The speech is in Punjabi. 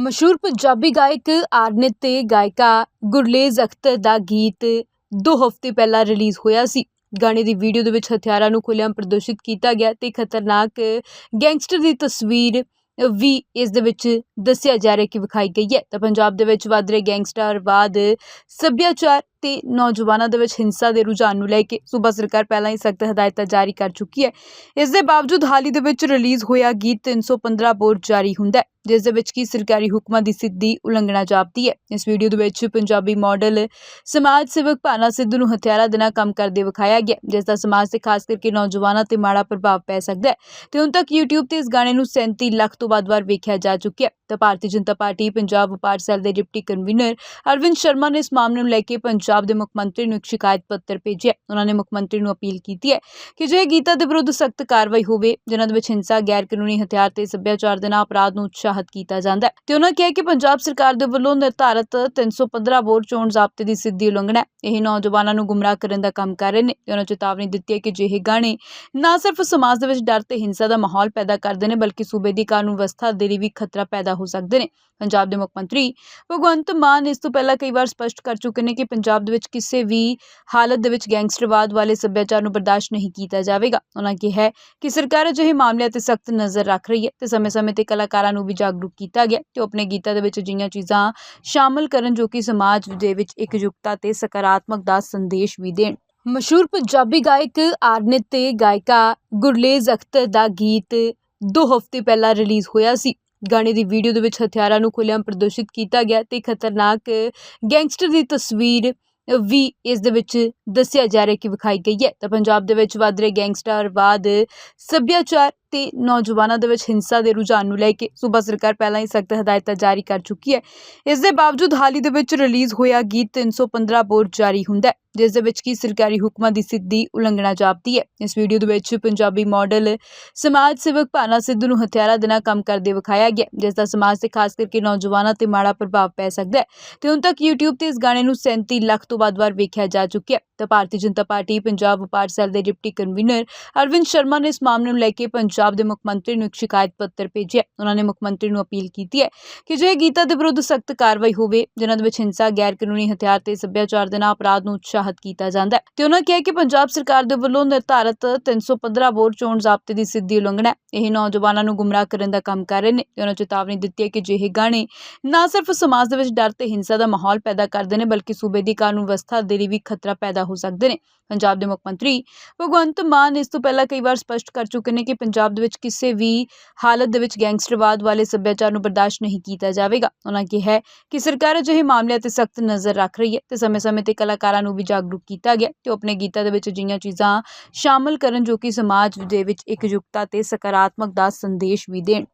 ਮਸ਼ਹੂਰ ਪੰਜਾਬੀ ਗਾਇਕ ਆਰਨਿਤ ਤੇ ਗਾਇਕਾ ਗੁਰਲੇਜ਼ ਅਖਤਰ ਦਾ ਗੀਤ 2 ਹਫ਼ਤੇ ਪਹਿਲਾਂ ਰਿਲੀਜ਼ ਹੋਇਆ ਸੀ। ਗਾਣੇ ਦੀ ਵੀਡੀਓ ਦੇ ਵਿੱਚ ਹਥਿਆਰਾਂ ਨੂੰ ਖੁੱਲ੍ਹੇਆਮ ਪ੍ਰਦਰਸ਼ਿਤ ਕੀਤਾ ਗਿਆ ਤੇ ਖਤਰਨਾਕ ਗੈਂਗਸਟਰ ਦੀ ਤਸਵੀਰ ਵੀ ਇਸ ਦੇ ਵਿੱਚ ਦੱਸਿਆ ਜਾ ਰਿਹਾ ਕਿ ਵਿਖਾਈ ਗਈ ਹੈ। ਤਾਂ ਪੰਜਾਬ ਦੇ ਵਿੱਚ ਵੱਧ ਰਹੇ ਗੈਂਗਸਟਰਵਾਦ, ਸੱਭਿਆਚਾਰ ਤੇ ਨੌਜਵਾਨਾਂ ਦੇ ਵਿੱਚ ਹਿੰਸਾ ਦੇ ਰੁਝਾਨ ਨੂੰ ਲੈ ਕੇ ਸੂਬਾ ਸਰਕਾਰ ਪਹਿਲਾਂ ਹੀ ਸਖਤ ਹਦਾਇਤਾਂ ਜਾਰੀ ਕਰ ਚੁੱਕੀ ਹੈ। ਇਸ ਦੇ ਬਾਵਜੂਦ ਹਾਲ ਹੀ ਦੇ ਵਿੱਚ ਰਿਲੀਜ਼ ਹੋਇਆ ਗੀਤ 315 ਬੋਰਡ ਜਾਰੀ ਹੁੰਦਾ ਹੈ, ਜਿਸ ਦੇ ਵਿੱਚ ਕੀ ਸਰਕਾਰੀ ਹੁਕਮਾਂ ਦੀ ਸਿੱਧੀ ਉਲੰਘਣਾ ਜਾਪਦੀ ਹੈ। ਇਸ ਵੀਡੀਓ ਦੇ ਵਿੱਚ ਪੰਜਾਬੀ ਮਾਡਲ ਸਮਾਜ ਸੇਵਕ ਭਾਨਾ ਸਿੱਧੂ ਨੂੰ ਹਥਿਆਰਾਂ ਦੇ ਨਾਲ ਕੰਮ ਕਰਦੇ ਵਿਖਾਇਆ ਗਿਆ, ਜਿਸ ਦਾ ਸਮਾਜ ਤੇ ਖਾਸ ਕਰਕੇ ਨੌਜਵਾਨਾਂ ਤੇ ਮਾੜਾ ਪ੍ਰਭਾਵ ਪੈ ਸਕਦਾ ਹੈ। ਤੇ ਹੁਣ ਤੱਕ YouTube ਤੇ ਇਸ ਗਾਣੇ ਨੂੰ 37 ਲੱਖ ਤੋਂ ਵੱਧ ਵਾਰ ਵੇਖਿਆ ਜਾ ਚੁੱਕਿਆ ਹੈ। ਤਾਂ ਭਾਰਤੀ ਜਨਤਾ ਪਾਰਟੀ ਪੰਜਾਬ ਵਪਾਰ ਸੈੱਲ ਦੇ ਡਿਪਟੀ ਕਨਵੀਨਰ ਅਰਵਿੰਦ ਸ਼ਰਮਾ ਨੇ ਇਸ ਮਾਮਲੇ ਨੂੰ ਲੈ ਕੇ ਪੰਜਾਬ ਪੰਜਾਬ ਦੇ ਮੁੱਖ ਮੰਤਰੀ ਨੂੰ ਇੱਕ ਸ਼ਿਕਾਇਤ ਪੱਤਰ ਭੇਜਿਆ ਉਹਨਾਂ ਨੇ ਮੁੱਖ ਮੰਤਰੀ ਨੂੰ ਅਪੀਲ ਕੀਤੀ ਹੈ ਕਿ ਜੇ ਗੀਤਾ ਦੇ ਵਿਰੁੱਧ ਸਖਤ ਕਾਰਵਾਈ ਹੋਵੇ, ਜਿਨ੍ਹਾਂ ਦੇ ਵਿੱਚ ਹਿੰਸਾ ਗੈਰ ਕਾਨੂੰਨੀ ਹਥਿਆਰ ਤੇ ਸੱਭਿਆਚਾਰ ਦੇ ਨਾਲ ਅਪਰਾਧ ਨੂੰ ਉਤਸ਼ਾਹਿਤ ਕੀਤਾ ਜਾਂਦਾ ਹੈ। ਤੇ ਉਹਨਾਂ ਕਿਹਾ ਕਿ ਪੰਜਾਬ ਸਰਕਾਰ ਦੇ ਵੱਲੋਂ ਨਿਰਧਾਰਤ 315 ਬੋਰ ਚੋਣ ਜ਼ਾਬਤੇ ਦੀ ਸਿੱਧੀ ਉਲੰਘਣਾ ਇਹ ਨੌਜਵਾਨਾਂ ਨੂੰ ਗੁੰਮਰਾਹ ਕਰਨ ਦਾ ਕੰਮ ਕਰ ਰਹੇ ਨੇ ਤੇ ਉਹਨਾਂ ਚੇਤਾਵਨੀ ਦਿੱਤੀ ਹੈ ਕਿ ਜੇ ਇਹ ਗਾਣੇ ਨਾ ਸਿਰਫ ਸਮਾਜ ਦੇ ਵਿੱਚ ਡਰ ਤੇ ਹਿੰਸਾ ਦਾ ਮਾਹੌਲ ਪੈਦਾ ਕਰਦੇ ਨੇ, ਬਲਕਿ ਸੂਬੇ ਦੀ ਕਾਨੂੰਨ ਵਿਵਸਥਾ ਦੇ ਲਈ ਵੀ ਖਤਰਾ ਪੈਦਾ ਹੋ ਸਕਦੇ ਨੇ। ਪੰਜਾਬ ਦੇ ਮੁੱਖ ਮੰਤਰੀ ਭਗਵੰਤ ਮਾਨ ਇਸ ਤੋਂ ਪਹਿਲਾਂ ਕਈ ਵਾਰ ਸਪਸ਼ਟ ਕਰ ਚੁੱਕੇ ਨੇ ਕਿ ਪੰਜਾਬ ਦੇ ਵਿੱਚ ਕਿਸੇ ਵੀ ਹਾਲਤ ਦੇ ਵਿੱਚ ਗੈਂਗਸਟਰਵਾਦ ਵਾਲੇ ਸੱਭਿਆਚਾਰ ਨੂੰ ਬਰਦਾਸ਼ਤ ਨਹੀਂ ਕੀਤਾ ਜਾਵੇਗਾ। ਉਹਨਾਂ ਕਿਹਾ ਕਿ ਸਰਕਾਰ ਅਜਿਹੇ ਮਾਮਲਿਆਂ ਤੇ ਸਖਤ ਨਜ਼ਰ ਰੱਖ ਰਹੀ ਹੈ ਤੇ ਸਮੇਂ-ਸਮੇਂ ਤੇ ਕਲਾਕਾਰਾਂ ਨੂੰ ਵੀ ਜਾਗਰੂਕ ਕੀਤਾ ਗਿਆ ਤੇ ਆਪਣੇ ਗੀਤਾਂ ਦੇ ਵਿੱਚ ਅਜਿਹੀਆਂ ਚੀਜ਼ਾਂ ਸ਼ਾਮਲ ਕਰਨ ਜੋ ਕਿ ਸਮਾਜ ਦੇ ਵਿੱਚ ਇਕਜੁੱਟਤਾ ਤੇ ਸਕਾਰਾਤਮਕ ਦਾ ਸੰਦੇਸ਼ ਵੀ ਦੇਣ। ਮਸ਼ਹੂਰ ਪੰਜਾਬੀ ਗਾਇਕ, ਆਰਨਿਤ ਤੇ ਗਾਇਕਾ ਗੁਰਲੇਜ਼ ਅਖਤਰ ਦਾ ਗੀਤ 2 ਹਫ਼ਤੇ ਪਹਿਲਾਂ ਰਿਲੀਜ਼ ਹੋਇਆ ਸੀ। ਗਾਣੇ ਦੀ ਵੀਡੀਓ ਦੇ ਵਿੱਚ ਹਥਿਆਰਾਂ ਨੂੰ ਖੁੱਲ੍ਹੇਆਮ ਪ੍ਰਦਰਸ਼ਿਤ ਕੀਤਾ ਗਿਆ ਤੇ ਖਤਰਨਾਕ ਗੈਂਗਸਟਰ ਦੀ ਤਸਵੀਰ ਵੀ ਇਸ ਦੇ ਵਿੱਚ ਦੱਸਿਆ ਜਾ ਰਿਹਾ ਕਿ ਵਿਖਾਈ ਗਈ ਹੈ। ਤਾਂ ਪੰਜਾਬ ਦੇ ਵਿੱਚ ਵੱਧ ਰਹੇ ਗੈਂਗਸਟਰਵਾਦ, ਸੱਭਿਆਚਾਰ ਤੇ ਨੌਜਵਾਨਾਂ ਦੇ ਵਿੱਚ ਹਿੰਸਾ ਦੇ ਰੁਝਾਨ ਨੂੰ ਲੈ ਕੇ ਸੂਬਾ ਸਰਕਾਰ ਪਹਿਲਾਂ ਹੀ ਸਖਤ ਹਦਾਇਤਾਂ ਜਾਰੀ ਕਰ ਚੁੱਕੀ ਹੈ। ਇਸ ਦੇ ਬਾਵਜੂਦ ਹਾਲ ਹੀ ਦੇ ਵਿੱਚ ਰਿਲੀਜ਼ ਹੋਇਆ ਗੀਤ 315 ਬੋਰਡ ਜਾਰੀ ਹੁੰਦਾ ਜਿਸ ਦੇ ਵਿੱਚ ਕੀ ਸਰਕਾਰੀ ਹੁਕਮਾਂ ਦੀ ਸਿੱਧੀ ਉਲੰਘਣਾ ਜਾਪਦੀ ਹੈ। ਇਸ ਵੀਡੀਓ ਦੇ ਵਿੱਚ ਪੰਜਾਬੀ ਮਾਡਲ ਸਮਾਜ ਸੇਵਕ ਭਾਨਾ ਸਿੱਧੂ ਨੂੰ ਹਥਿਆਰਾਂ ਦੇ ਨਾਲ ਕੰਮ ਕਰਦੇ ਵਿਖਾਇਆ ਗਿਆ, ਜਿਸ ਦਾ ਸਮਾਜ ਤੇ ਖਾਸ ਕਰਕੇ ਨੌਜਵਾਨਾਂ ਤੇ ਮਾੜਾ ਪ੍ਰਭਾਵ ਪੈ ਸਕਦਾ ਹੈ। ਤੇ ਹੁਣ ਤੱਕ YouTube ਤੇ ਇਸ ਗਾਣੇ ਨੂੰ 37 ਲੱਖ ਤੋਂ ਵੱਧ ਵਾਰ ਵੇਖਿਆ ਜਾ ਚੁੱਕਿਆ ਹੈ। ਤਾਂ ਭਾਰਤੀ ਜਨਤਾ ਪਾਰਟੀ ਪੰਜਾਬ ਵਪਾਰ ਸੈੱਲ ਦੇ ਡਿਪਟੀ ਕਨਵੀਨਰ ਅਰਵਿੰਦ ਸ਼ਰਮਾ ਨੇ ਇਸ ਮਾਮਲੇ ਨੂੰ ਲੈ ਕੇ ਪੰਜਾਬ ਪੰਜਾਬ ਦੇ ਮੁੱਖ ਮੰਤਰੀ ਨੂੰ ਇੱਕ ਸ਼ਿਕਾਇਤ ਪੱਤਰ ਭੇਜਿਆ ਉਹਨਾਂ ਨੇ ਮੁੱਖ ਮੰਤਰੀ ਨੂੰ ਅਪੀਲ ਕੀਤੀ ਹੈ ਕਿ ਜੇ ਗੀਤਾ ਦੇ ਵਿਰੁੱਧ ਸਖਤ ਕਾਰਵਾਈ ਹੋਵੇ, ਜਿਨ੍ਹਾਂ ਦੇ ਵਿੱਚ ਹਿੰਸਾ ਗੈਰ ਕਾਨੂੰਨੀ ਹਥਿਆਰ ਤੇ ਸੱਭਿਆਚਾਰ ਦੇ ਨਾਲ ਅਪਰਾਧ ਨੂੰ ਉਤਸ਼ਾਹਿਤ ਕੀਤਾ ਜਾਂਦਾ ਹੈ। ਤੇ ਉਹਨਾਂ ਕਿਹਾ ਕਿ ਪੰਜਾਬ ਸਰਕਾਰ ਦੇ ਵੱਲੋਂ ਨਿਰਧਾਰਤ 315 ਬੋਰ ਚੋਣ ਜ਼ਾਬਤੇ ਦੀ ਸਿੱਧੀ ਉਲੰਘਣਾ ਇਹ ਨੌਜਵਾਨਾਂ ਨੂੰ ਗੁੰਮਰਾਹ ਕਰਨ ਦਾ ਕੰਮ ਕਰ ਰਹੇ ਨੇ ਤੇ ਉਹਨਾਂ ਚੇਤਾਵਨੀ ਦਿੱਤੀ ਹੈ ਕਿ ਜੇ ਇਹ ਗਾਣੇ ਨਾ ਸਿਰਫ ਸਮਾਜ ਦੇ ਵਿੱਚ ਡਰ ਤੇ ਹਿੰਸਾ ਦਾ ਮਾਹੌਲ ਪੈਦਾ ਕਰਦੇ ਨੇ, ਬਲਕਿ ਸੂਬੇ ਦੀ ਕਾਨੂੰਨ ਵਿਵਸਥਾ ਦੇ ਲਈ ਵੀ ਖਤਰਾ ਪੈਦਾ ਹੋ ਸਕਦੇ ਨੇ। ਪੰਜਾਬ ਦੇ ਮੁੱਖ ਮੰਤਰੀ ਭਗਵੰਤ ਮਾਨ ਇਸ ਤੋਂ ਪਹਿਲਾਂ ਕਈ ਵਾਰ ਸਪਸ਼ਟ ਕਰ ਚੁੱਕੇ ਨੇ ਕਿ ਪੰਜਾਬ ਦੇ ਵਿੱਚ ਕਿਸੇ ਵੀ ਹਾਲਤ ਦੇ ਵਿੱਚ ਗੈਂਗਸਟਰਵਾਦ ਵਾਲੇ ਸੱਭਿਆਚਾਰ ਨੂੰ ਬਰਦਾਸ਼ਤ ਨਹੀਂ ਕੀਤਾ ਜਾਵੇਗਾ। ਉਹਨਾਂ ਕਿਹਾ ਕਿ ਸਰਕਾਰ ਅਜਿਹੇ ਮਾਮਲਿਆਂ ਤੇ ਸਖਤ ਨਜ਼ਰ ਰੱਖ ਰਹੀ ਹੈ ਤੇ ਸਮੇਂ-ਸਮੇਂ ਤੇ ਕਲਾਕਾਰਾਂ ਨੂੰ ਵੀ ਜਾਗਰੂਕ ਕੀਤਾ ਗਿਆ ਤੇ ਉਹ ਆਪਣੇ ਗੀਤਾਂ ਦੇ ਵਿੱਚ ਅਜਿਹੀਆਂ ਚੀਜ਼ਾਂ ਸ਼ਾਮਲ ਕਰਨ ਜੋ ਕਿ ਸਮਾਜ ਦੇ ਵਿੱਚ ਇਕਜੁੱਟਤਾ ਤੇ ਸਕਾਰਾਤਮਕ ਦਾ ਸੰਦੇਸ਼ ਵੀ ਦੇਣ।